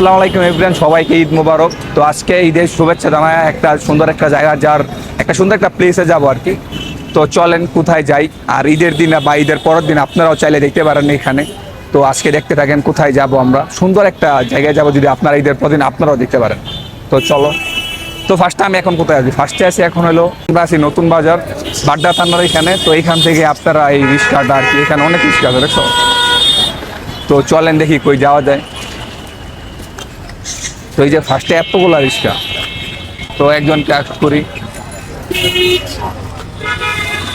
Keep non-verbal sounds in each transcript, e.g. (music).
আসসালামু আলাইকুম এভরিয়ান সবাইকে ঈদ মোবারক। তো আজকে ঈদের শুভেচ্ছা জানায় একটা সুন্দর একটা জায়গা, যার একটা সুন্দর একটা প্লেসে যাব আর কি তো চলেন কোথায় যাই, আর ঈদের দিন বা ঈদের পরের দিন আপনারাও চাইলে দেখতে পারেন এখানে। তো আজকে দেখতে থাকেন কোথায় যাব আমরা। সুন্দর একটা জায়গায় যাব যদি আপনারা ঈদের পর দিন, আপনারাও দেখতে পারেন। তো চলো। তো ফার্স্টে আমি এখন কোথায় আছি? ফার্স্টে আছি এখন হলো আমরা আছি নতুন বাজার, বাড্ডা থানার এখানে। তো এখান থেকে আপনারা এই রিক্সাটা আর কি এখানে অনেক রিক্সা আছে, দেখছ? তো চলেন দেখি কই যাওয়া যায়। তো এই যে ফার্স্টে এতগুলো রিক্সা। তো একজনকে আস করি।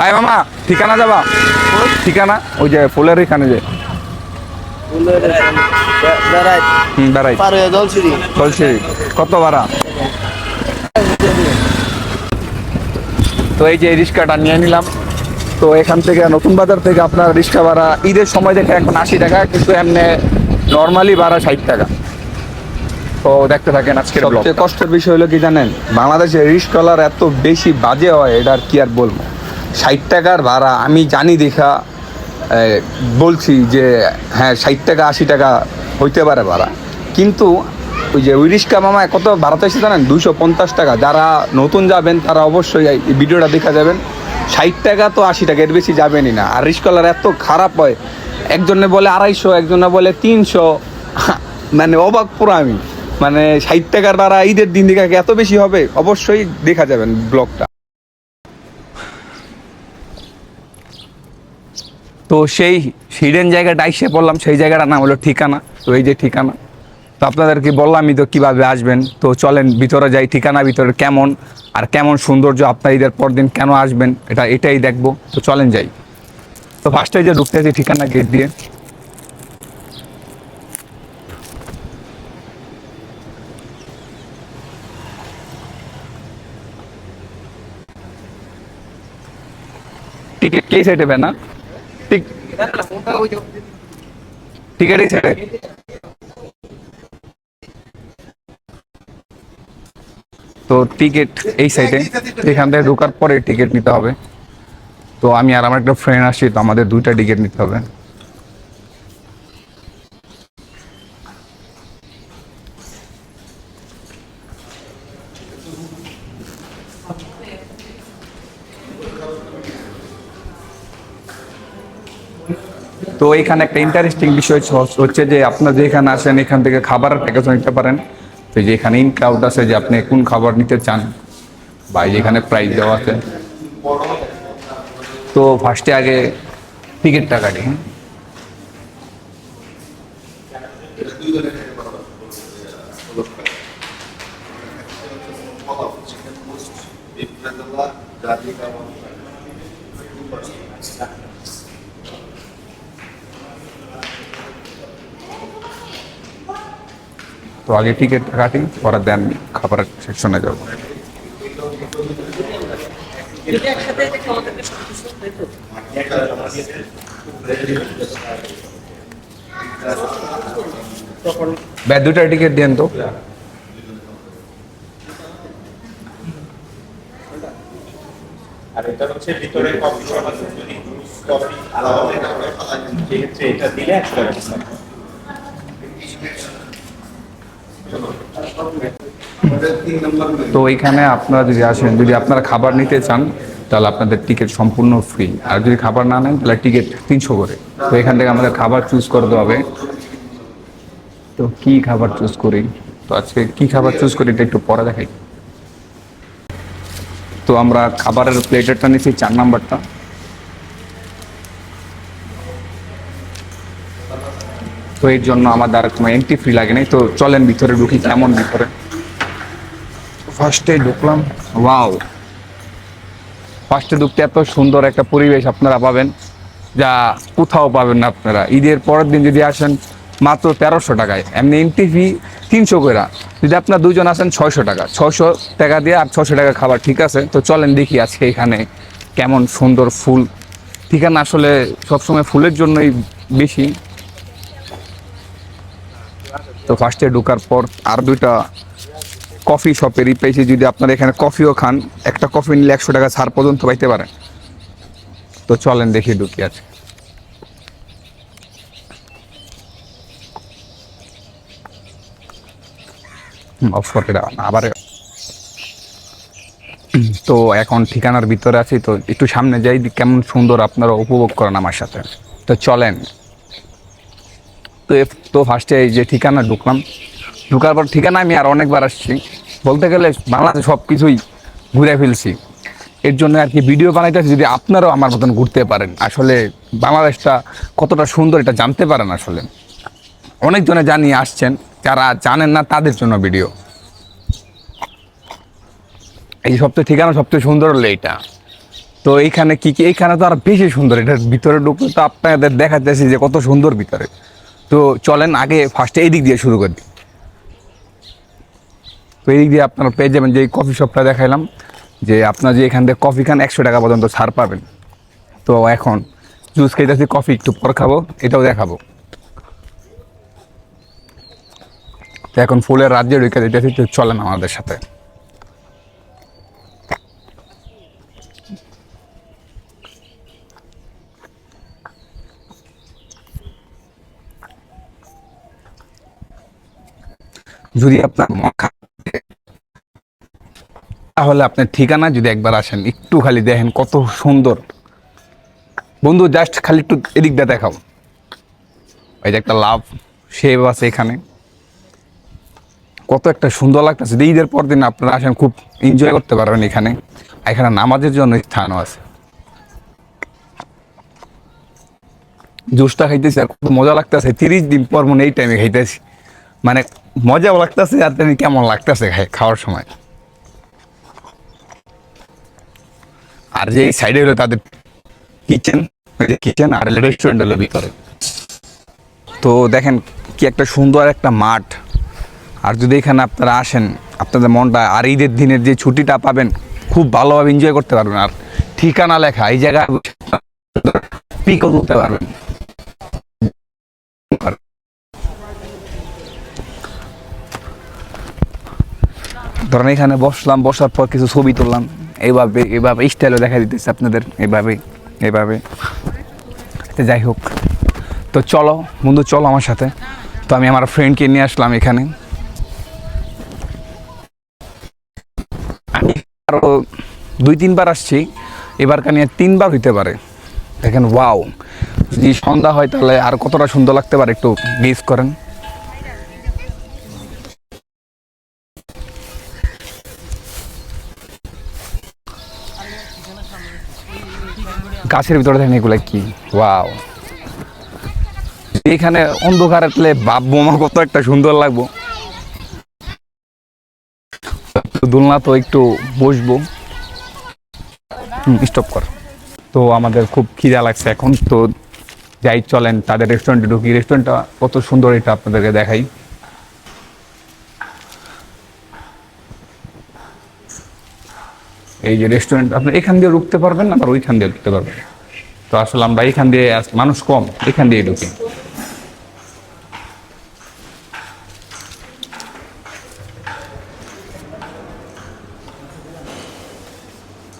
আয় মামা, ঠিকানা যাবা? ঠিকানা? ওই যে ফুলের এখানে যে। বেড়াই। কত ভাড়া? তো এই যে রিক্সাটা নিয়ে নিলাম। তো এখান থেকে নতুন বাজার থেকে আপনার রিক্সা ভাড়া ঈদের সময় দেখে এখন আশি টাকা, কিন্তু এমনি নর্মালি ভাড়া ষাট টাকা। তো দেখতে থাকেন আজকের সবচেয়ে কষ্টের বিষয় হলো কি জানেন? বাংলাদেশে রিক্সাওয়ালার এত বেশি বাজে হয় এটা আর কি আর বলব? ষাট টাকার ভাড়া আমি জানি দেখা বলছি যে হ্যাঁ ষাট টাকা আশি টাকা হইতে পারে ভাড়া। কিন্তু ওই যে ওই রিক্সা মামা কত ভাড়াতে এসে জানেন? দুশো পঞ্চাশ টাকা। যারা নতুন যাবেন তারা অবশ্যই এই ভিডিওটা দেখা যাবেন। ষাট টাকা তো আশি টাকা এর বেশি যাবেনই না। আর রিক্সাওয়ালার এত খারাপ হয় একজনে বলে আড়াইশো একজনে বলে তিনশো। (laughs) মানে অবাক পুরো আমি। মানে ষাট টাকার ঈদের দিন দিকে এত বেশি হবে, অবশ্যই দেখা যাবেন ব্লগটা। তো সেই হিডেন জায়গাটা এসে পড়লাম, সেই জায়গাটার নাম হলো ঠিকানা, তো এই যে ঠিকানা। তো আপনাদেরকে বললামই তো কীভাবে আসবেন, তো চলেন ভিতরে যাই, ঠিকানা ভিতরে কেমন, আর কেমন সৌন্দর্য আপনার ঈদের পর দিন কেন আসবেন, এটা এটাই দেখব, তো চলেন যাই। তো ফার্স্টে যে ঢুকতে ঠিকানা গেট দিয়ে। কে সাইডে বেনা। ঠিক। আছে, এই সাইডে তো টিকিট এই সাইডে এখান থেকে ঢোকার পরে টিকিট নিতে হবে। তো আমি আর আমার একটা ফ্রেন্ড আসি, তো আমাদের দুইটা টিকিট নিতে হবে। তো এখানে একটা ইন্টারেস্টিং বিষয় হচ্ছে যে আপনার যে এখানে আসেন, এখান থেকে খাবারের প্যাকেজ নিতে পারেন। তো যে এখানে ইনক্লাউড আছে যে আপনি কোন খাবার নিতে চান বা যেখানে প্রাইস দেওয়া আছে। তো ফার্স্টে আগে টিকিটটা কাটি হ্যাঁ। তো আগে টিকিট কাটি, পরে দেন খাবার সেকশনে যাব। দুটা টিকিট দেন তো। আর এটা হচ্ছে ভিতরে কফি কফি আলাদা এটা দিলে তো এইখানে আপনারা যদি আসেন, যদি আপনারা খাবার নিতে চান, তাহলে আপনাদের টিকিট সম্পূর্ণ ফ্রি আর যদি খাবার না নেন, তাহলে টিকিট তিনশো করে। তো এখান থেকে আমাদের খাবার চুজ করতে হবে। তো কি খাবার চুজ করি? তো আজকে কি খাবার চুজ করি, এটা একটু পরে দেখাই। তো আমরা খাবারের প্লেটারটা নিচ্ছি চার নাম্বারটা। তো এর জন্য আমাদের আর কোনো এন্ট্রি ফ্রি লাগে নাই। তো চলেন ভিতরে ঢুকি কেমন ভিতরে? ফার্স্টে ঢুকলাম। ওয়াও ফার্স্টে ঢুকতে এত সুন্দর একটা পরিবেশ আপনারা পাবেন যা কোথাও পাবেন না আপনারা। ঈদের পরের দিন যদি আসেন মাত্র তেরোশো টাকায়। এমনি এন্ট্রি ফি তিনশো করে যদি আপনার দুজন আসেন ছয়শো টাকা। ছয়শো টাকা দিয়ে আর ছশো টাকা খাবার ঠিক আছে? তো চলেন দেখি আজকে এখানে কেমন সুন্দর ফুল। ঠিকানা আসলে সবসময় ফুলের জন্যই বেশি। তো ফার্স্টে ঢোকার পর আর দুইটা কফি শপেরই পেয়েছি যদি আপনারা এখানে কফিও খান, একটা কফি নিলে একশো টাকা ছাড় পর্যন্ত পাইতে পারেন। তো চলেন দেখি ঢুকি আছে আবার। তো এখন ঠিকানার ভিতরে আছি, তো একটু সামনে যাই, কেমন সুন্দর আপনারা উপভোগ করেন আমার সাথে। তো চলেন। তো তো ফার্স্টে এই যে ঠিকানা ঢুকলাম। ঢুকার পর ঠিকানা আমি আর অনেকবার আসছি। বলতে গেলে বাংলাদেশে সব কিছুই ঘুরে ফেলছি। এর জন্য আর কি ভিডিও বানাইতেছি যদি আপনারাও আমার মতন ঘুরতে পারেন। আসলে বাংলাদেশটা কতটা সুন্দর এটা জানতে পারেন আসলে। অনেকজনে জানিয়ে আসছেন, যারা জানেন না তাদের জন্য ভিডিও এই সবচেয়ে ঠিকানা সবচেয়ে সুন্দর হলো এটা। তো এইখানে কি কি? এইখানে তো আর বেশি সুন্দর। এটার ভিতরে ঢুকলে তো আপনাদের দেখাতেছি যে কত সুন্দর ভিতরে। তো চলেন আগে ফার্স্টে এই দিক দিয়ে শুরু করি। তো এই দিক দিয়ে আপনারা পেয়ে যাবেন যে কফি শপটা দেখাইলাম, যে আপনার যে এখান থেকে কফি খান একশো টাকা পর্যন্ত ছাড় পাবেন। তো এখন জুস খাইতেছি কফি একটু পর খাব, এটাও দেখাবো। তো এখন ফুলের রাজ্যে ঢুকে দিতেছি তো চলেন আমাদের সাথে। যদি আপনার মন তাহলে আপনার ঠিকানা যদি একবার আসেন, একটু খালি দেখেন কত সুন্দর। বন্ধু জাস্ট খালি একটু এদিকটা দেখাও। এই যে একটা লাভ শেভ আছে এখানে। কত একটা সুন্দর লাগতেছে। ঈদের পর দিন আপনারা আসেন, খুব এনজয় করতে পারবেন এখানে। এখানে নামাজের জন্য স্থানও আছে। জুসটা খাইতেছি আর খুব মজা লাগতেছে। তিরিশ দিন পর মনে এই টাইমে খাইতেছি। মানে মজাও লাগতেছে আর তেমনি কেমন লাগতেছে খাওয়ার সময়। আর যে সাইডে হলো তাদের কিচেন কিচেন আর রেস্টুরেন্ট হলো ভিতরে। তো দেখেন কি একটা সুন্দর একটা মাঠ। আর যদি এখানে আপনারা আসেন, আপনাদের মনটা আর ঈদের দিনের যে ছুটিটা পাবেন, খুব ভালোভাবে এনজয় করতে পারবেন। আর ঠিকানা লেখা, এই জায়গায় পিকও তুলতে পারবেন। ধরেন এখানে বসলাম, বসার পর কিছু ছবি তুললাম। এইভাবে এইভাবে স্টাইলও দেখা দিতেছে আপনাদের, এইভাবে এইভাবে। যাই হোক। তো চলো, বন্ধু, চলো আমার সাথে। তো আমি আমার ফ্রেন্ডকে নিয়ে আসলাম এখানে। আমি আরও দুই, তিনবার আসছি। এবার কানিয়ে তিনবার হইতে পারে। দেখেন ওয়াও যদি সন্ধ্যা হয় তাহলে আর কতটা সুন্দর লাগতে পারে একটু গেস করেন। গাছের ভিতরে দেখেন এগুলো কি? ওয়াও। এখানে অন্ধকার আসলে ভাববো আমার কত একটা সুন্দর লাগবো। দোলনা তো একটু বসবো। স্টপ কর। তো আমাদের খুব খিদা লাগছে এখন। তো যাই, চলেন, তাদের রেস্টুরেন্টে ঢুকি। রেস্টুরেন্টটা কত সুন্দর এটা আপনাদেরকে দেখাই। এই যে রেস্টুরেন্ট আপনি এখান দিয়ে ঢুকতে পারবেন আবার ওইখান দিয়ে ঢুকতে পারবেন। তো আসলে আমরা এখান দিয়ে মানুষ কম, এখান দিয়ে ঢুকি।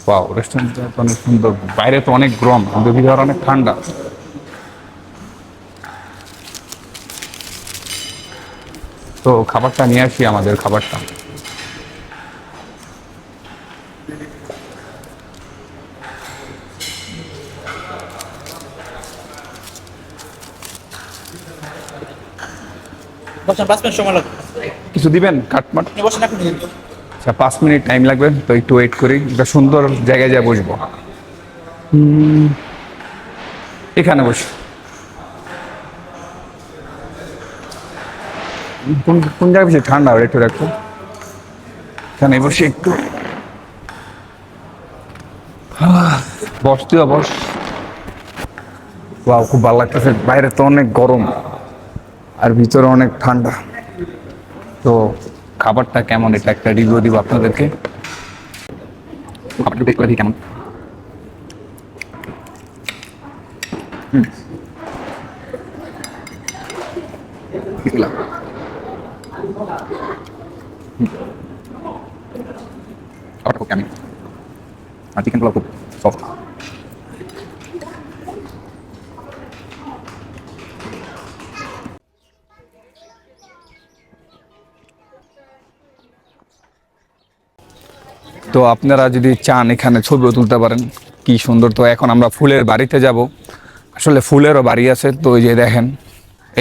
ওয়াও রেস্টুরেন্টটা অনেক সুন্দর। বাইরে তো অনেক গরম, কিন্তু অনেক ঠান্ডা। তো খাবারটা নিয়ে আসি আমাদের খাবারটা। বসেন পাঁচ মিনিট সময় লাগবে। কিছু দিবেন? কাটমাট বসেন এখন আচ্ছা পাঁচ মিনিট টাইম লাগবে তো একটু ওয়েট করি। একটা সুন্দর জায়গায় যা বসবো। এখানে বসি। কোন কোন জায়গায় বেশি ঠান্ডা হবে একটু দেখো এখানে বসে একটু। আহ, বসতেও বস। খুব ভালো লাগতেছে। বাইরে তো অনেক গরম। আর ভিতরে অনেক ঠান্ডা। তো খাবারটা কেমন? এটা একটা রিভিউ দিব আপনাদেরকে। খাবারটা কেমন। আর খুব সফট তো আপনারা যদি চান এখানে ছবিও তুলতে পারেন, কি সুন্দর। তো এখন আমরা ফুলের বাড়িতে যাব। আসলে ফুলেরও বাড়ি আছে, তো এই যে দেখেন,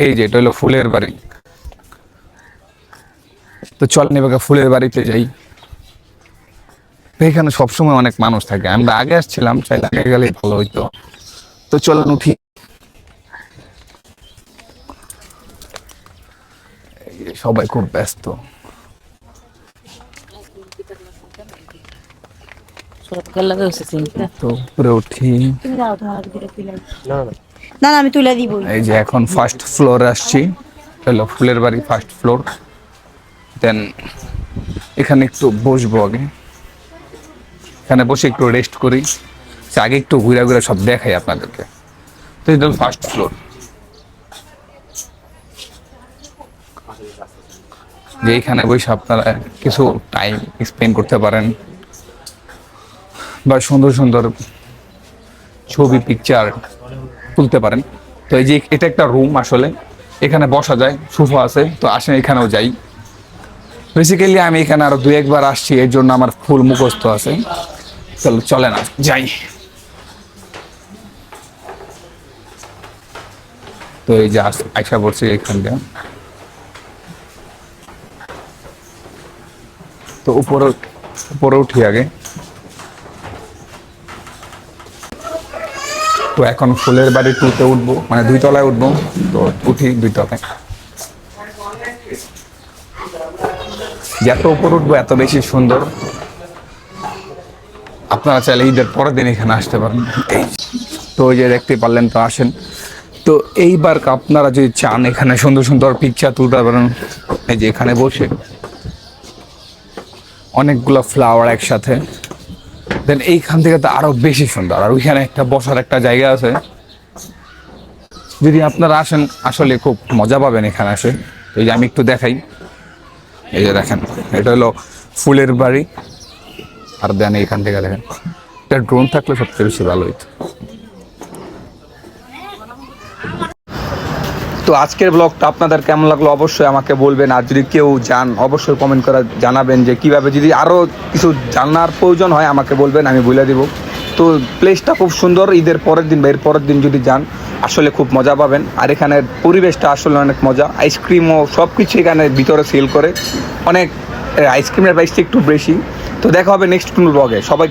এই যে এটা হলো ফুলের বাড়ি। তো চলেন এবার ফুলের বাড়িতে যাই। এখানে সবসময় অনেক মানুষ থাকে। আমরা আগে আসছিলাম, চাইলে আগে গেলে ভালো হইতো। তো চলেন উঠি। সবাই খুব ব্যস্ত। তো উপরে উঠি। না না। আমি তুলে দিব এই যে এখন ফার্স্ট ফ্লোরে আসছি। হলো ফুলের বাড়ি ফার্স্ট ফ্লোর দেন এখানে একটু বসবো আগে। এখানে বসে একটু রেস্ট করি। সে আগে একটু ঘুরে ঘুরে সব দেখাই আপনাদেরকে। তো এটা হলো ফার্স্ট ফ্লোর যে এখানে বসে আপনারা কিছু টাইম স্পেন্ড করতে পারেন। বা সুন্দর সুন্দর ছবি পিকচার তুলতে পারেন। তো এই যে এটা একটা রুম আসলে। এখানে বসা যায় সোফা আছে, তো আসেন এখানেও যাই। বেসিক্যালি আমি এখানে আরও দুই একবার আসছি, এর জন্য আমার ফুল মুখস্থ আছে। চলো চলে না যাই। তো এই যে আইসা পড়ছি এখানটা তো উপরে উপরে উঠি আগে। তো এখন ফুলের বাড়ি টুতে উঠবো মানে দুই তলায় উঠবো, তো উঠি দুই তলায় যত উপর উঠবো, এত বেশি সুন্দর। আপনারা চাইলে ঈদের পরের দিন এখানে আসতে পারেন। তো ওই যে দেখতে পারলেন তো আসেন। তো এইবার আপনারা যদি চান এখানে সুন্দর সুন্দর পিকচার তুলতে পারেন, এই যে এখানে বসে। অনেকগুলো ফ্লাওয়ার একসাথে। দেন এইখান থেকে তো আরও বেশি সুন্দর। আর ওইখানে একটা বসার একটা জায়গা আছে। যদি আপনারা আসেন, আসলে খুব মজা পাবেন এখানে আসে এই যে আমি একটু দেখাই। এই যে দেখেন, এটা হলো ফুলের বাড়ি। আর দেন এইখান থেকে দেখেন। এটা ড্রোন থাকলে সবচেয়ে বেশি ভালো হইতো। তো আজকের ব্লগটা আপনাদের কেমন লাগল অবশ্যই আমাকে বলবেন। আর যদি কেউ যান, অবশ্যই কমেন্ট করে জানাবেন যে কীভাবে যদি আরও কিছু জানার প্রয়োজন হয়, আমাকে বলবেন, আমি বলে দিব। তো প্লেসটা খুব সুন্দর, ঈদের পরের দিন বা এর পরের দিন যদি যান, আসলে খুব মজা পাবেন। আর এখানের পরিবেশটা আসলে অনেক মজা। আইসক্রিমও সব কিছু এখানে ভিতরে সেল করে। অনেক আইসক্রিমের প্রাইসটা একটু বেশি। তো দেখা হবে নেক্সট কোনো ব্লগে সবাই